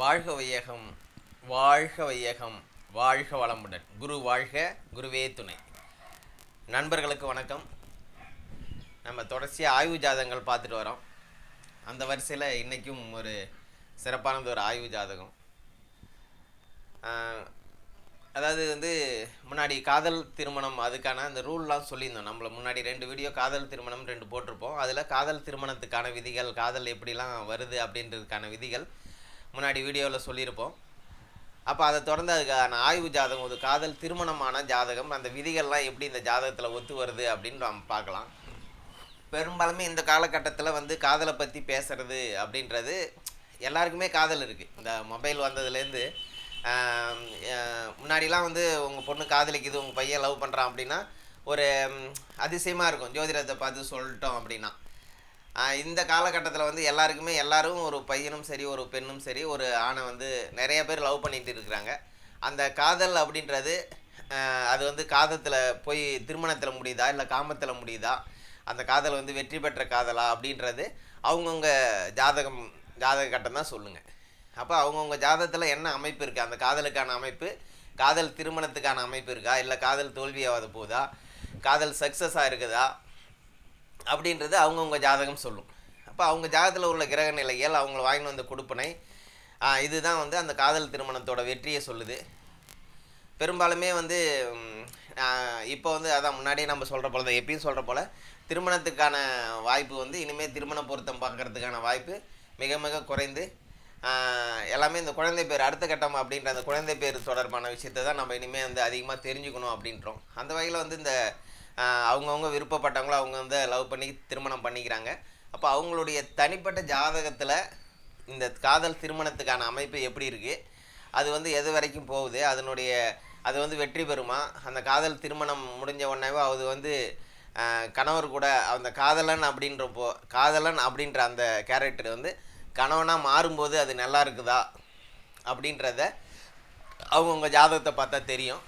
வாழ்க வையகம் வாழ்க வையகம் வாழ்க வளமுடன். குரு வாழ்க குருவே துணை. நண்பர்களுக்கு வணக்கம். நம்ம தொடர்ச்சியாக ஆய்வு ஜாதகங்கள் பார்த்துட்டு வரோம். அந்த வரிசையில் இன்றைக்கும் ஒரு சிறப்பானது ஒரு ஆய்வு ஜாதகம். அதாவது வந்து முன்னாடி காதல் திருமணம் அதுக்கான அந்த ரூல்லாம் சொல்லியிருந்தோம். நம்மளை முன்னாடி ரெண்டு வீடியோ காதல் திருமணம் ரெண்டு போட்டிருப்போம். அதில் காதல் திருமணத்துக்கான விதிகள் காதல் எப்படிலாம் வருது அப்படின்றதுக்கான விதிகள் முன்னாடி வீடியோவில் சொல்லியிருப்போம். அப்போ அதை தொடர்ந்து அதுக்கான ஆய்வு ஜாதகம் ஒரு காதல் திருமணமான ஜாதகம் அந்த விதிகள்லாம் எப்படி இந்த ஜாதகத்தில் ஒத்து வருது அப்படின்னு நம்ம பார்க்கலாம். பெரும்பாலுமே இந்த காலகட்டத்தில் வந்து காதலை பற்றி பேசுறது அப்படின்றது எல்லாருக்குமே காதல் இருக்குது இந்த மொபைல் வந்ததுலேருந்து முன்னாடிலாம் வந்து உங்கள் பொண்ணு காதலிக்குது உங்கள் பையன் லவ் பண்ணுறான் அப்படின்னா ஒரு அதிசயமாக இருக்கும். ஜோதிடத்தை பார்த்து சொல்லிட்டோம் அப்படின்னா. இந்த காலகட்டத்தில் வந்து எல்லாருக்குமே எல்லாரும் ஒரு பையனும் சரி ஒரு பெண்ணும் சரி ஒரு ஆணை வந்து நிறைய பேர் லவ் பண்ணிட்டு இருக்கிறாங்க. அந்த காதல் அப்படின்றது அது வந்து காதத்தில் போய் திருமணத்தில் முடியுதா இல்லை காமத்தில் முடியுதா? அந்த காதல் வந்து வெற்றி பெற்ற காதலா அப்படின்றது அவங்கவுங்க ஜாதகம் ஜாதக கட்டம் தான் சொல்லுங்கள் அப்போ அவங்கவுங்க ஜாதகத்தில் என்ன அமைப்பு இருக்குது அந்த காதலுக்கான அமைப்பு காதல் திருமணத்துக்கான அமைப்பு இருக்கா? இல்லை காதல் தோல்வியாவது போகுதா? காதல் சக்ஸஸாக இருக்குதா? அப்படின்றது அவங்கவுங்க ஜாதகம் சொல்லும். அப்போ அவங்க ஜாதகத்தில் உள்ள கிரக நிலைகள் அவங்கள வாங்கிட்டு வந்த கொடுப்பனை இதுதான் வந்து அந்த காதல் திருமணத்தோட வெற்றியை சொல்லுது. பெரும்பாலுமே வந்து இப்போ வந்து அதான் முன்னாடியே நம்ம சொல்கிற போல தான் எப்பயும் சொல்கிற போல் திருமணத்துக்கான வாய்ப்பு வந்து இனிமேல் திருமண பொருத்தம் பார்க்கறதுக்கான வாய்ப்பு மிக மிக குறைந்து எல்லாமே இந்த குழந்தை பேர் அடுத்த கட்டம் அப்படின்ற அந்த குழந்தை பேர் தொடர்பான விஷயத்தை தான் நம்ம இனிமேல் வந்து அதிகமாக தெரிஞ்சுக்கணும் அப்படின்றோம். அந்த வகையில் வந்து இந்த அவங்கவுங்க விருப்பப்பட்டவங்கள அவங்க வந்து லவ் பண்ணி திருமணம் பண்ணிக்கிறாங்க. அப்போ அவங்களுடைய தனிப்பட்ட ஜாதகத்தில் இந்த காதல் திருமணத்துக்கான அமைப்பு எப்படி இருக்குது அது வந்து எது வரைக்கும் போகுது? அதனுடைய அது வந்து வெற்றி பெறுமா? அந்த காதல் திருமணம் முடிஞ்ச உடனேவோ அது வந்து கணவர் கூட அந்த காதலன் அப்படின்றப்போ காதலன் அப்படின்ற அந்த கேரக்டர் வந்து கணவனாக மாறும்போது அது நல்லா இருக்குதா? அப்படின்றத அவங்கவுங்க ஜாதகத்தை பார்த்தா தெரியும்.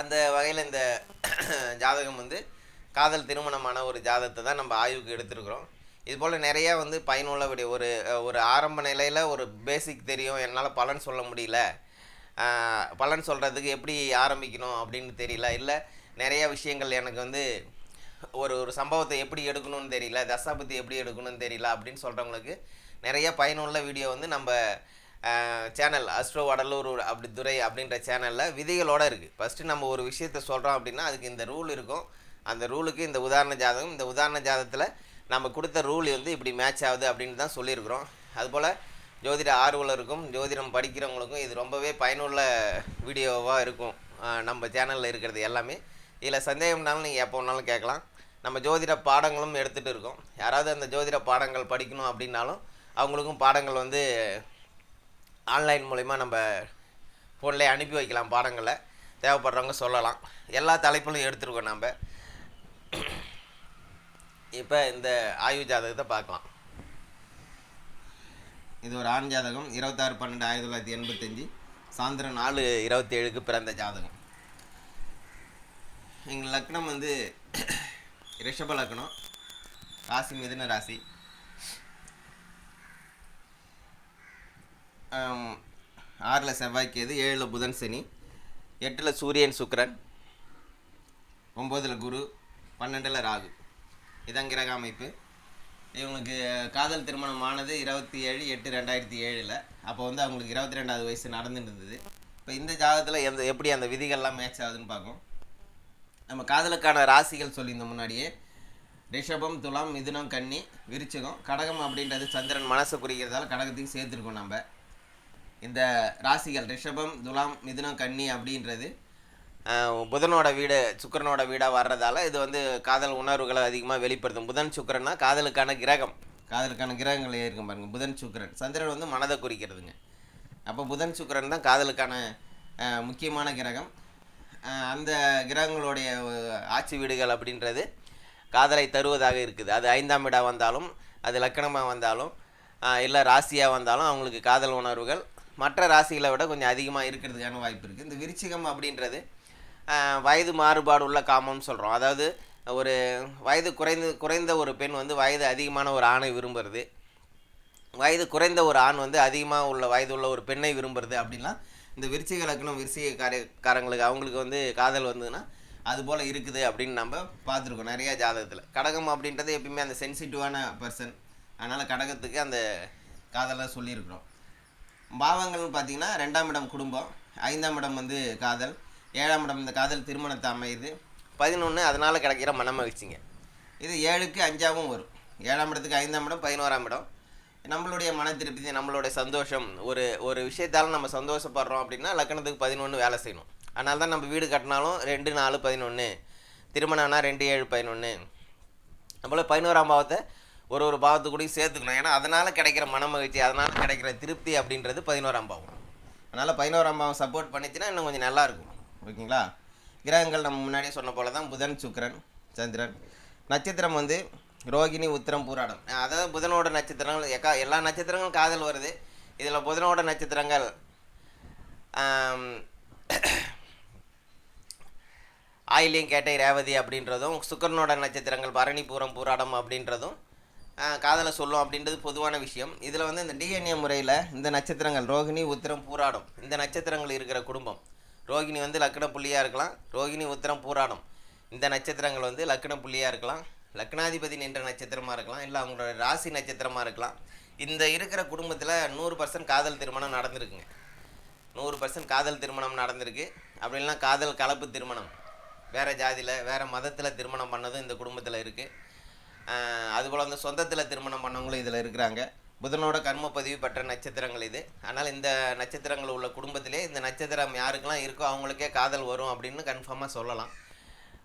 அந்த வகையில் இந்த ஜாதகம் வந்து காதல் திருமணமான ஒரு ஜாதகத்தை தான் நம்ம ஆய்வுக்கு எடுத்துருக்குறோம். இது போல் நிறையா வந்து பயனுள்ள ஒரு ஒரு ஆரம்ப நிலையில் ஒரு பேசிக் தெரியும். என்னால் பலன் சொல்ல முடியல. பலன் சொல்கிறதுக்கு எப்படி ஆரம்பிக்கணும் அப்படின்னு தெரியல. இல்லை நிறையா விஷயங்கள் எனக்கு வந்து ஒரு ஒரு சம்பவத்தை எப்படி எடுக்கணும்னு தெரியல. தசாபத்தி எப்படி எடுக்கணும்னு தெரியல அப்படின்னு சொல்கிறவங்களுக்கு நிறைய பயனுள்ள வீடியோ வந்து நம்ம சேனல் அஸ்ட்ரோ வடலூர் அப்படி துறை அப்படின்ற சேனலில் விதிகளோடு இருக்குது ஃபஸ்ட்டு நம்ம ஒரு விஷயத்த சொல்கிறோம் அப்படின்னா அதுக்கு இந்த ரூல் இருக்கும். அந்த ரூலுக்கு இந்த உதாரண ஜாதகம் இந்த உதாரண ஜாதகத்தில் நம்ம கொடுத்த ரூல் வந்து இப்படி மேட்ச் ஆகுது அப்படின்னு தான் சொல்லியிருக்கிறோம். அதுபோல் ஜோதிட ஆர்வலருக்கும் ஜோதிடம் படிக்கிறவங்களுக்கும் இது ரொம்பவே பயனுள்ள வீடியோவாக இருக்கும். நம்ம சேனலில் இருக்கிறது எல்லாமே. இதில் சந்தேகம்னாலும் நீங்கள் எப்போ வேணாலும் கேட்கலாம். நம்ம ஜோதிட பாடங்களும் எடுத்துகிட்டு இருக்கோம். யாராவது அந்த ஜோதிட பாடங்கள் படிக்கணும் அப்படின்னாலும் அவங்களுக்கும் பாடங்கள் வந்து ஆன்லைன் மூலிமா நம்ம ஃபோன்லேயே அனுப்பி வைக்கலாம் பாடங்களை. தேவைப்படுறவங்க சொல்லலாம். எல்லா தலைப்பிலும் எடுத்துருக்கோம் நம்ம இப்போ இந்த ஆயு ஜாதகத்தை பார்க்கலாம். இது ஒரு ஆண் ஜாதகம். இருபத்தாறு பன்னெண்டு ஆயிரத்தி தொள்ளாயிரத்தி எண்பத்தஞ்சு. சாயந்தரம் நாலு இருபத்தி ஏழுக்கு பிறந்த ஜாதகம். எங்கள் லக்னம் வந்து ரிஷப லக்னம். ராசி மிதுன ராசி. ஆறில் செவ்வாய்க்கு எது ஏழில் புதன் சனி எட்டில் சூரியன் சுக்கரன் ஒம்போதில் குரு பன்னெண்டில் ராகு. இதான் கிரக அமைப்பு. இவங்களுக்கு காதல் திருமணம் ஆனது இருபத்தி ஏழு எட்டு ரெண்டாயிரத்தி ஏழில். அப்போ வந்து அவங்களுக்கு இருபத்தி ரெண்டாவது வயசு நடந்துட்டு இருந்தது இப்போ இந்த ஜாதகத்தில் எந்த எப்படி அந்த விதிகள்லாம் மேட்ச் ஆகுதுன்னு பார்ப்போம். நம்ம காதலுக்கான ராசிகள் சொல்லியிருந்தோம் முன்னாடியே. ரிஷபம் துலாம் மிதுனம் கன்னி விருச்சகம் கடகம் அப்படின்றது சந்திரன் மனசை குறிக்கிறதால கடகத்தையும் சேர்த்துருக்கோம் நம்ம. இந்த ராசிகள் ரிஷபம் துலாம் மிதுனம் கன்னி அப்படின்றது புதனோட வீடு சுக்கிரனோட வீடாக வர்றதால இது வந்து காதல் உணர்வுகளை அதிகமாக வெளிப்படுத்தும். புதன் சுக்கிரன்னா காதலுக்கான கிரகம். காதலுக்கான கிரகங்கள் இருக்கும் பாருங்க. புதன் சுக்கிரன். சந்திரன் வந்து மனதை குறிக்கிறதுங்க. அப்போ புதன் சுக்கிரன் தான் காதலுக்கான முக்கியமான கிரகம். அந்த கிரகங்களுடைய ஆட்சி வீடுகள் அப்படின்றது காதலை தருவதாக இருக்குது. அது ஐந்தாம் வீடாக வந்தாலும் அது லக்கணமாக வந்தாலும் இல்லை ராசியாக வந்தாலும் அவங்களுக்கு காதல் உணர்வுகள் மற்ற ராசிகளை விட கொஞ்சம் அதிகமாக இருக்கிறதுக்கான வாய்ப்பு இருக்குது இந்த விருச்சிகம் அப்படின்றது வயது மாறுபாடு உள்ள காமம்னு சொல்கிறோம் அதாவது ஒரு வயது குறைந்து குறைந்த ஒரு பெண் வந்து வயது அதிகமான ஒரு ஆணை விரும்புறது. வயது குறைந்த ஒரு ஆண் வந்து அதிகமாக உள்ள வயது உள்ள ஒரு பெண்ணை விரும்புறது அப்படின்னா இந்த விருச்சிக லக்னம் விருச்சிக காரக்காரங்களுக்கு அவங்களுக்கு வந்து காதல் வந்ததுன்னா அது போல் இருக்குது அப்படின்னு நம்ம பார்த்துருக்கோம் நிறையா ஜாதகத்தில். கடகம் அப்படின்றது எப்பயுமே அந்த சென்சிட்டிவான பர்சன் அதனால் கடகத்துக்கு அந்த காதலை சொல்லியிருக்கிறோம். பாவங்கள்னு பார்த்தீங்கன்னா ரெண்டாம் இடம் குடும்பம் ஐந்தாம் இடம் வந்து காதல் ஏழாம் இடம் இந்த காதல் திருமணத்தை அமையுது. பதினொன்று அதனால் கிடைக்கிற மனமகிழ்ச்சிங்க. இது ஏழுக்கு அஞ்சாவும் வரும். ஏழாம் இடத்துக்கு ஐந்தாம் இடம் பதினோராம் இடம். நம்மளுடைய மன திருப்தி நம்மளுடைய சந்தோஷம் ஒரு ஒரு விஷயத்தால் நம்ம சந்தோஷப்படுறோம் அப்படின்னா லக்கணத்துக்கு பதினொன்று வேலை செய்யணும். அதனால தான் நம்ம வீடு கட்டினாலும் ரெண்டு நாலு பதினொன்று திருமணம்னா ரெண்டு ஏழு பதினொன்று நம்மள பதினோராம் பாவத்தை ஒரு ஒரு பாவத்து கூடயும் சேர்த்துக்கணும். ஏன்னா அதனால் கிடைக்கிற மன மகிழ்ச்சி அதனால் கிடைக்கிற திருப்தி அப்படின்றது பதினோராம் பாவம். அதனால் பதினோராம் பாவம் சப்போர்ட் பண்ணிச்சுன்னா இன்னும் கொஞ்சம் நல்லா இருக்கும். ஓகேங்களா? கிரகங்கள் நம்ம முன்னாடியே சொன்ன போல தான் புதன் சுக்கரன் சந்திரன். நட்சத்திரம் வந்து ரோகிணி உத்திரம் பூராடம். அதாவது புதனோட நட்சத்திரங்கள் எக்கா எல்லா நட்சத்திரங்களும் காதல் வருது. இதில் புதனோட நட்சத்திரங்கள் ஆம், ஆயிலியம் கேட்டை ரேவதி அப்படின்றதும் சுக்கரனோட நட்சத்திரங்கள் பரணி பூரம் பூராடம் அப்படின்றதும் காதலை சொல்லும் அப்படின்றது பொதுவான விஷயம். இதில் வந்து இந்த டிஎன்ஏ முறையில் இந்த நட்சத்திரங்கள் ரோகிணி உத்திரம் பூராடம். இந்த நட்சத்திரங்கள் இருக்கிற குடும்பம். ரோகிணி வந்து லக்ன புள்ளியாக இருக்கலாம். ரோகிணி உத்திரம் பூராடம். இந்த நட்சத்திரங்கள் வந்து லக்ன புள்ளியாக இருக்கலாம். லக்னாதிபதி நின்ற நட்சத்திரமாக இருக்கலாம். இல்லை அவங்களோட ராசி நட்சத்திரமாக இருக்கலாம். இந்த இருக்கிற குடும்பத்தில் நூறு பர்சன்ட் காதல் திருமணம் நடந்திருக்குங்க. நூறு பர்சன்ட் காதல் திருமணம் நடந்திருக்கு. அப்படி இல்லைன்னா காதல் கலப்பு திருமணம். வேறு ஜாதியில் வேறு மதத்தில் திருமணம் பண்ணதும் இந்த குடும்பத்தில் இருக்குது அதுபோல் அந்த சொந்தத்தில் திருமணம் பண்ணவங்களும் இதில் இருக்கிறாங்க. புதனோட கர்ம பதிவு பெற்ற நட்சத்திரங்கள் இது. ஆனால் இந்த நட்சத்திரங்கள் உள்ள குடும்பத்திலே இந்த நட்சத்திரம் யாருக்கெல்லாம் இருக்கோ அவங்களுக்கே காதல் வரும் அப்படின்னு கன்ஃபார்மாக சொல்லலாம்.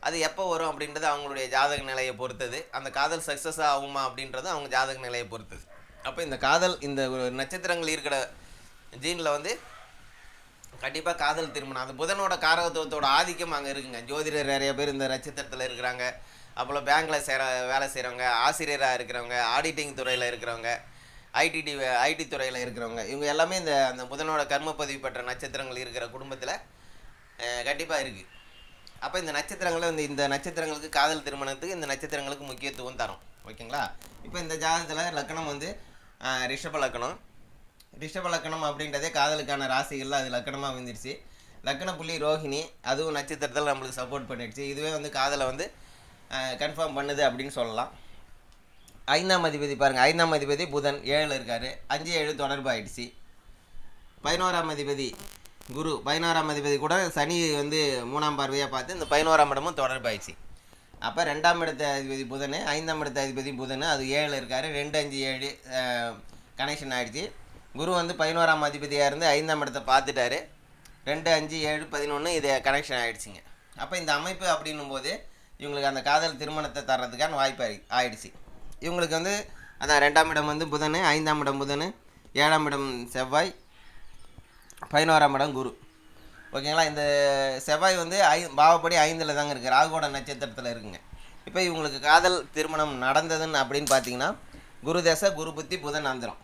அது எப்போ வரும் அப்படின்றது அவங்களுடைய ஜாதக நிலையை பொறுத்தது. அந்த காதல் சக்ஸஸ் ஆகுமா அப்படின்றது அவங்க ஜாதக நிலையை பொறுத்தது. அப்போ இந்த காதல் இந்த நட்சத்திரங்கள் இருக்கிற ஜீனில் வந்து கண்டிப்பாக காதல் திருமணம். அது புதனோட காரகத்துவத்தோட ஆதிக்கம் அங்கே இருக்குங்க. ஜோதிடர் நிறைய பேர் இந்த நட்சத்திரத்தில் இருக்கிறாங்க. அப்புறம் பேங்க்கில் சேர வேலை செய்கிறவங்க ஆசிரியராக இருக்கிறவங்க ஆடிட்டிங் துறையில் இருக்கிறவங்க ஐடிடி ஐடி துறையில் இருக்கிறவங்க இவங்க எல்லாமே இந்த அந்த புதனோட கர்ம பதிவு பெற்ற நட்சத்திரங்கள் இருக்கிற குடும்பத்தில் கண்டிப்பாக இருக்குது அப்போ இந்த நட்சத்திரங்களை வந்து இந்த நட்சத்திரங்களுக்கு காதல் திருமணத்துக்கு இந்த நட்சத்திரங்களுக்கு முக்கியத்துவம் தரும். ஓகேங்களா? இப்போ இந்த ஜாதகத்தில் லக்கணம் வந்து ரிஷப லக்கணம். ரிஷப லக்கணம் அப்படின்றதே காதலுக்கான ராசிகளில் அது லக்கணமாக வந்துருச்சு லக்கண புள்ளி ரோஹிணி அதுவும் நட்சத்திரத்தில் நம்மளுக்கு சப்போர்ட் பண்ணிடுச்சு. இதுவே வந்து காதலை வந்து கன்ஃபார்ம் பண்ணுது அப்படின்னு சொல்லலாம். ஐந்தாம் அதிபதி பாருங்கள் ஐந்தாம் அதிபதி புதன் ஏழில் இருக்கார். அஞ்சு ஏழு தொடர்பு ஆயிடுச்சு. பதினோராம் அதிபதி குரு பதினோராம் அதிபதி கூட சனி வந்து மூணாம் பார்வையாக பார்த்து இந்த பதினோராம் இடமும் தொடர்பாயிடுச்சு அப்போ ரெண்டாம் இடத்த அதிபதி புதன் ஐந்தாம் இடத்த அதிபதி புதன் அது ஏழில் இருக்கார். ரெண்டு அஞ்சு ஏழு கனெக்ஷன் ஆயிடுச்சு. குரு வந்து பதினோராம் அதிபதியாக இருந்து ஐந்தாம் இடத்த பார்த்துட்டாரு. ரெண்டு அஞ்சு ஏழு பதினொன்று இது கனெக்ஷன் ஆயிடுச்சுங்க. அப்போ இந்த அமைப்பு அப்படின்னும் போது இவங்களுக்கு அந்த காதல் திருமணத்தை தர்றதுக்கான வாய்ப்பு ஆயிடுச்சு. இவங்களுக்கு வந்து அதான் ரெண்டாம் இடம் வந்து புதன் ஐந்தாம் இடம் புதன் ஏழாம் இடம் செவ்வாய் பதினோராம் இடம் குரு. ஓகேங்களா? இந்த செவ்வாய் வந்து ஐ பாவப்படி ஐந்தில் தாங்க இருக்குது ராகுவோட நட்சத்திரத்தில் இருக்குங்க. இப்போ இவங்களுக்கு காதல் திருமணம் நடந்ததுன்னு அப்படின்னு பார்த்தீங்கன்னா குரு தசை குரு புத்தி புதன் அந்தரம்.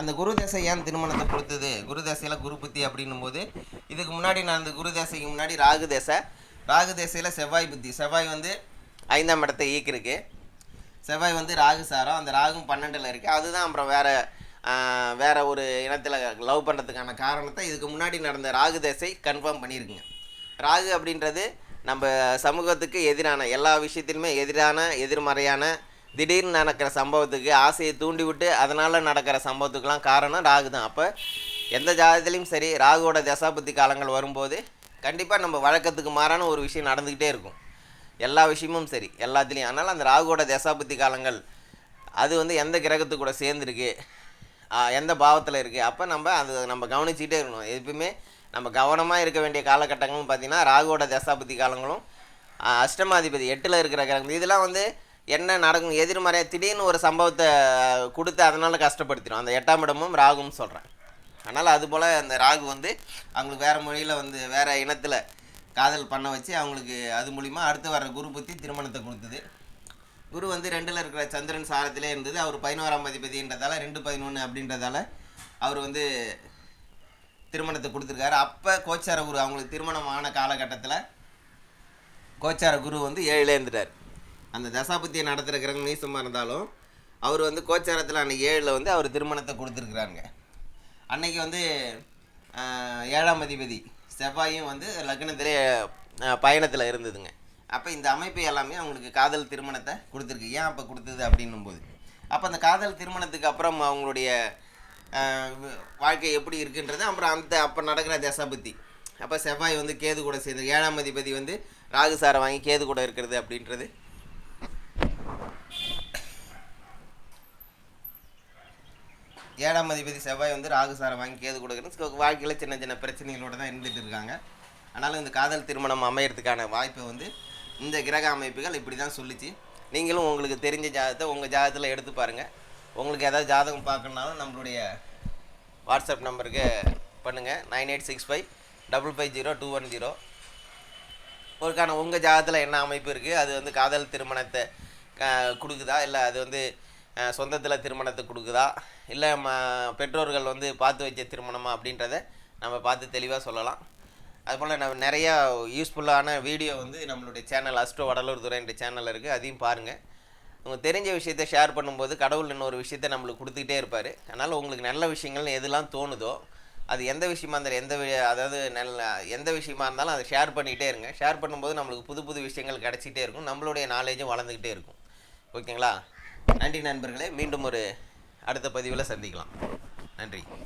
அந்த குரு தசை ஏன் திருமணத்தை பொறுத்தது? குரு தசையில் குரு புத்தி அப்படின்னும் போது இதுக்கு முன்னாடி நான் அந்த குரு தசைக்கு முன்னாடி ராகு தசை ராகு தேசையில் செவ்வாய் புத்தி. செவ்வாய் வந்து ஐந்தாம் இடத்தை ஈக்கிருக்கு செவ்வாய் வந்து ராகு சாரம். அந்த ராகும் பன்னெண்டில் இருக்குது அதுதான் அப்புறம் வேற வேறு வேற ஒரு இனத்தில் லவ் பண்ணுறதுக்கான காரணத்தை இதுக்கு முன்னாடி நடந்த ராகு தேசை கன்ஃபார்ம் பண்ணியிருக்குங்க ராகு அப்படின்றது நம்ம சமூகத்துக்கு எதிரான எல்லா விஷயத்திலுமே எதிரான எதிர்மறையான திடீர்னு நடக்கிற சம்பவத்துக்கு ஆசையை தூண்டிவிட்டு அதனால் நடக்கிற சம்பவத்துக்கெலாம் காரணம் ராகு தான் அப்போ எந்த ஜாதகத்துலேயும் சரி ராகுவோட தசாபுத்தி காலங்கள் வரும்போது கண்டிப்பாக நம்ம வழக்கத்துக்கு மாறான ஒரு விஷயம் நடந்துக்கிட்டே இருக்கும். எல்லா விஷயமும் சரி எல்லாத்துலேயும். அதனால் அந்த ராகுவோட தசாபுத்தி காலங்கள் அது வந்து எந்த கிரகத்து கூட சேர்ந்துருக்கு எந்த பாவத்தில் இருக்குது அப்போ நம்ம அது நம்ம கவனிச்சுக்கிட்டே இருக்கணும். எப்பவுமே நம்ம கவனமாக இருக்க வேண்டிய காலகட்டங்கள்னு பார்த்திங்கன்னா ராகுவோட தசாபதி காலங்களும் அஷ்டமாதிபதி எட்டில் இருக்கிற கிரகம். இதெல்லாம் வந்து என்ன நடக்கும் எதிர்மறையாக திடீர்னு ஒரு சம்பவத்தை கொடுத்து அதனால் கஷ்டப்படுத்திடும். அந்த எட்டாம் இடமும் ராகுன்னு சொல்கிறேன் அதனால் அதுபோல் அந்த ராகு வந்து அவங்களுக்கு வேறு மொழியில் வந்து வேறு இனத்தில் காதல் பண்ண வச்சு அவங்களுக்கு அது மூலிமா அடுத்து வர குரு புத்தி திருமணத்தை கொடுத்தது. குரு வந்து ரெண்டில் இருக்கிற சந்திரன் சாரத்திலே இருந்தது. அவர் பதினோராம் அதிபதின்றதால ரெண்டு பதினொன்று அப்படின்றதால அவர் வந்து திருமணத்தை கொடுத்துருக்காரு. அப்போ கோச்சார குரு அவங்களுக்கு திருமணம் ஆன காலகட்டத்தில் கோச்சார குரு வந்து ஏழில் இருந்துட்டார். அந்த தசாபத்தியை நடத்துகிற கிரகம் நீசமாக இருந்தாலும் அவர் வந்து கோச்சாரத்தில் அன்றைக்கி ஏழில் வந்து அவர் திருமணத்தை கொடுத்துருக்குறாங்க அன்னைக்கு வந்து ஏழாம் அதிபதி செவ்வாயும் வந்து லக்னத்திலே பயணத்தில் இருந்ததுங்க. அப்போ இந்த அமைப்பு எல்லாமே அவங்களுக்கு காதல் திருமணத்தை கொடுத்துருக்கு. ஏன் அப்போ கொடுத்தது அப்படின்னும் போது அப்போ அந்த காதல் திருமணத்துக்கு அப்புறம் அவங்களுடைய வாழ்க்கை எப்படி இருக்குன்றது அப்புறம் அந்த அப்போ நடக்கிற தசாபத்தி. அப்போ செவ்வாய் வந்து கேது கூட சேர்ந்து ஏழாம் அதிபதி வந்து ராகு சாரை வாங்கி கேது கூட இருக்கிறது அப்படின்றது ஏழாம் அதிபதி செவ்வாய் வந்து ராகு சாரை வாங்கி கேது கொடுக்குறேன்னு வாழ்க்கையில் சின்ன சின்ன பிரச்சனைகளோட தான் இருந்துகிட்டு இருக்காங்க. ஆனாலும் இந்த காதல் திருமணம் அமையறதுக்கான வாய்ப்பை வந்து இந்த கிரக அமைப்புகள் இப்படி தான் சொல்லிச்சு. நீங்களும் உங்களுக்கு தெரிஞ்ச ஜாதகத்தை உங்கள் ஜாதகத்தில் எடுத்து பாருங்கள் உங்களுக்கு ஏதாவது ஜாதகம் பார்க்கணுனாலும் நம்மளுடைய வாட்ஸ்அப் நம்பருக்கு பண்ணுங்கள் nine eight six five double five zero two one zero. ஒருக்கான உங்கள் ஜாதகத்தில் என்ன அமைப்பு இருக்குது அது வந்து காதல் திருமணத்தை கொடுக்குதா? இல்லை அது வந்து சொந்தத்தில் திருமணத்தை கொடுக்குதா? இல்லை ம பெற்றோர்கள் வந்து பார்த்து வச்ச திருமணமா அப்படின்றத நம்ம பார்த்து தெளிவாக சொல்லலாம். அதுபோல் நம்ம நிறையா யூஸ்ஃபுல்லான வீடியோ வந்து நம்மளுடைய சேனல் அஸ்ட்ரோ வடலூர் துறைன்ற சேனல் இருக்குது அதையும் பாருங்கள் உங்களுக்கு தெரிஞ்ச விஷயத்த ஷேர் பண்ணும்போது கடவுள் இன்னொரு விஷயத்த நம்மளுக்கு கொடுத்துக்கிட்டே இருப்பார். அதனால் உங்களுக்கு நல்ல விஷயங்கள் எதெல்லாம் தோணுதோ அது எந்த விஷயமா இருந்தாலும் எந்த வி- அதாவது நல்ல எந்த விஷயமா இருந்தாலும் அதை ஷேர் பண்ணிகிட்டே இருங்க. ஷேர் பண்ணும்போது நம்மளுக்கு புது புது விஷயங்கள் கிடச்சிக்கிட்டே இருக்கும். நம்மளுடைய நாலேஜும் வளர்ந்துக்கிட்டே இருக்கும். ஓகேங்களா? நன்றி நண்பர்களே மீண்டும் ஒரு அடுத்த பதிவில் சந்திக்கலாம். நன்றி.